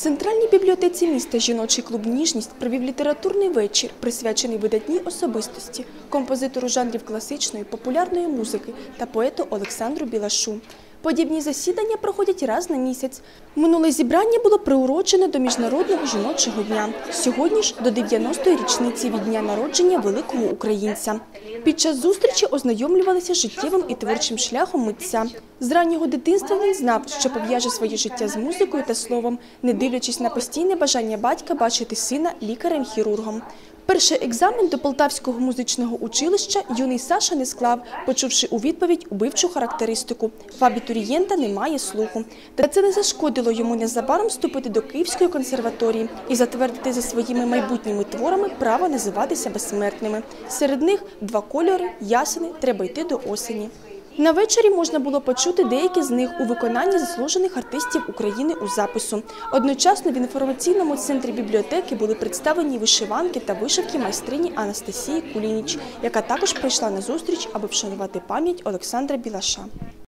центральній бібліотеці міста жіночий клуб Ніжність провів літературний вечір, присвячений видатній особистості, композитору жанрів класичної, популярної музики та поету Олександру Білашу. Подібні засідання проходять раз на місяць. Минуле зібрання було приурочене до Міжнародного жіночого дня. Сьогодні ж до 90-ї річниці від дня народження великого українця. Під час зустрічі ознайомлювалися життєвим і творчим шляхом митця. З раннього дитинства він знав, що пов'яже своє життя з музикою та словом, не дивлячись на постійне бажання батька бачити сина лікарем-хірургом. Перший екзамен до Полтавського музичного училища юний Саша не склав, почувши у відповідь убивчу характеристику. В абітурієнта немає слуху. Та це не зашкодило йому незабаром вступити до Київської консерваторії і затвердити за своїми майбутніми творами право називатися безсмертними. Серед них два кольори, ясени, треба йти до осені. На вечорі можна було почути деякі з них у виконанні заслужених артистів України у запису. Одночасно в інформаційному центрі бібліотеки були представлені вишиванки та вишивки майстрині Анастасії Кулініч, яка також прийшла на зустріч, аби вшанувати пам'ять Олександра Білаша.